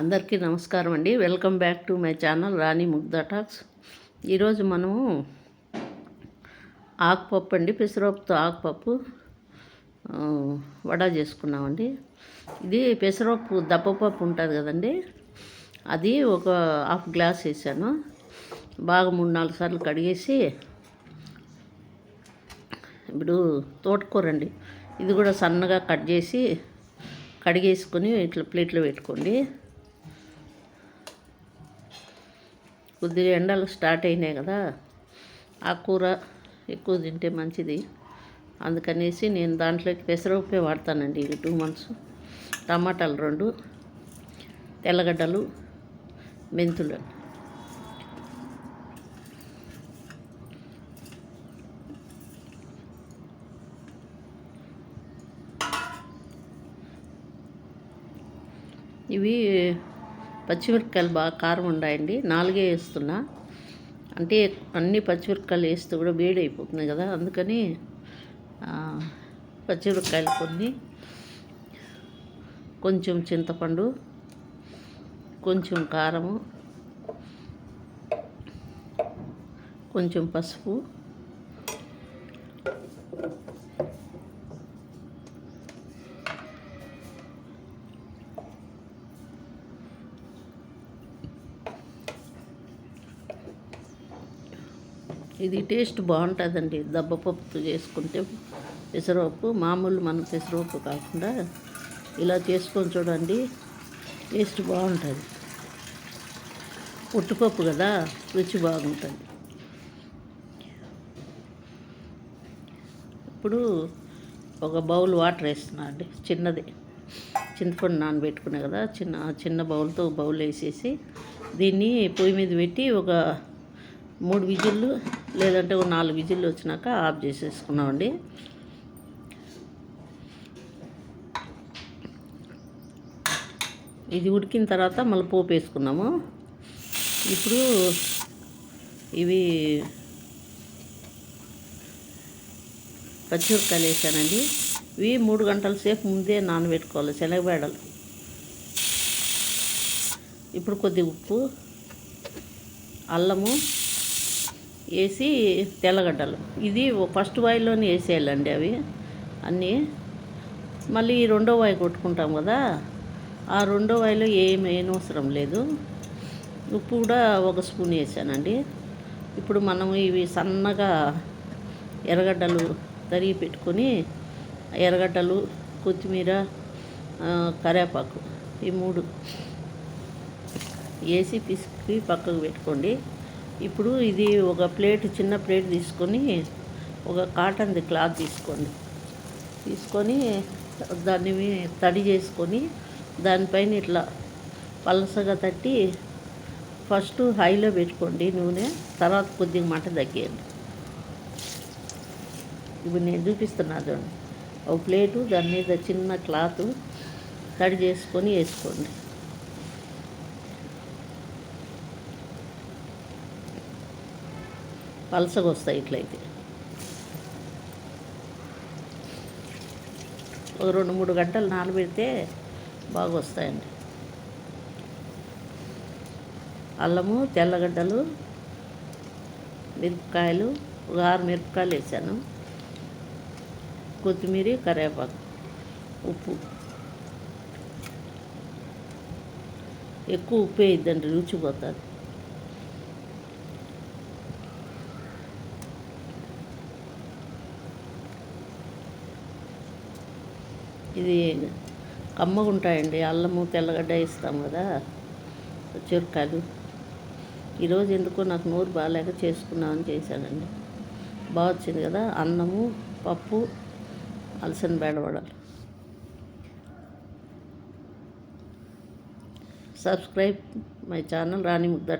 అందరికీ నమస్కారం అండి. Welcome back to my channel Rani Mugdha talks. ఈరోజు మనము ఆకుపప్పు అండి పెసరపప్పుతో ఆకుపప్పు వడ చేసుకున్నామండి. ఇది పెసరపప్పు దప్పపప్పు ఉంటుంది కదండి అది ఒక హాఫ్ గ్లాస్ వేసాను. బాగా మూడు నాలుగు సార్లు కడిగేసి ఇప్పుడు తోటకూర అండి ఇది కూడా సన్నగా కట్ చేసి కడిగేసుకొని ఇట్లా ప్లేట్లో పెట్టుకోండి. కొద్దిగా ఎండలు స్టార్ట్ అయినాయి కదా ఆ కూర ఎక్కువ తింటే మంచిది. అందుకనేసి నేను దాంట్లోకి పెసరపప్పే వాడతానండి ఇది టూ మంత్స్ టమాటాలు రెండు తెల్లగడ్డలు మెంతులు. ఇవి పచ్చిమిరపకాయలు బాగా కారం ఉండాయండి. నాలుగే వేస్తున్నా. అంటే అన్ని పచ్చిమిరపకాయలు వేస్తే కూడా వేడి అయిపోతుంది కదా. అందుకని పచ్చిమిరపకాయలు కొన్ని కొంచెం చింతపండు కొంచెం కారము కొంచెం పసుపు ఇది టేస్ట్ బాగుంటుందండి. దబ్బపప్పుతో చేసుకుంటే పెసరపప్పు మామూలు మనం పెసరపప్పు కాకుండా ఇలా చేసుకొని చూడండి టేస్ట్ బాగుంటుంది. పుట్టుపప్పు కదా రుచి బాగుంటుంది. ఇప్పుడు ఒక బౌల్ వాటర్ వేస్తున్నా అండి చిన్నది. చింతపండు నానబెట్టుకున్నా కదా చిన్న చిన్న బౌల్తో బౌల్ వేసేసి దీన్ని పొయ్యి మీద పెట్టి ఒక మూడు విజిల్లు లేదంటే ఒక నాలుగు విజిల్లు వచ్చినాక ఆఫ్ చేసేసుకున్నామండి. ఇది ఉడికిన తర్వాత మళ్ళీ పోపు వేసుకున్నాము. ఇప్పుడు ఇవి పచ్చిమిరపకాయలు వేసానండి. ఇవి మూడు గంటల సేపు ముందే నానబెట్టుకోవాలి శనగబేడలు. ఇప్పుడు కొద్ది ఉప్పు అల్లము వేసి తెల్లగడ్డలు. ఇది ఫస్ట్ వాయిల్లోనే వేసేయాలండి అవి. అన్నీ. మళ్ళీ ఈ రెండో వాయి కొట్టుకుంటాం కదా. ఆ రెండో వాయిలో ఏం అవసరం లేదు. ఉప్పు కూడా ఒక స్పూన్ వేసానండి. ఇప్పుడు మనం ఇవి సన్నగా ఎర్రగడ్డలు తరిగి పెట్టుకొని ఎర్రగడ్డలు కొత్తిమీర కరేపాకు కరివేపాకు ఈ మూడు వేసి పిసికి పక్కకు పెట్టుకోండి. ఇప్పుడు ఇది ఒక ప్లేట్ చిన్న ప్లేట్ తీసుకొని ఒక కాటన్ది క్లాత్ తీసుకోండి. తీసుకొని దాన్ని తడి చేసుకొని దానిపైన ఇట్లా పలసగా తట్టి ఫస్ట్ హైలో పెట్టుకోండి నూనె తర్వాత కొద్దిగా మంట తగ్గియండి. ఇప్పుడు నేను చూపిస్తున్నా చూడండి. ఒక ప్లేటు దాని మీద చిన్న క్లాత్ తడి చేసుకొని వేసుకోండి. పలసగా వస్తాయి ఇట్లయితే. ఒక రెండు మూడు గంటలు నానబెడితే బాగా వస్తాయండి అల్లము తెల్లగడ్డలు మిరపకాయలు ఒక ఆరు మిరపకాయలు వేసాను. కొత్తిమీర కరివేపాకు ఉప్పు. ఎక్కువ ఉప్పు వేయద్దండి రుచి ఇది కమ్మగుంటాయండి. అల్లము తెల్లగడ్డ వేస్తాం కదా. చెరుకాయలు. ఈరోజు ఎందుకో నాకు నోరు బాగాలేక చేసుకున్నామని చేశానండి. బాగా వచ్చింది కదా. అన్నము పప్పు అలసన బేడవడాలు. Subscribe my channel Rani Mugdha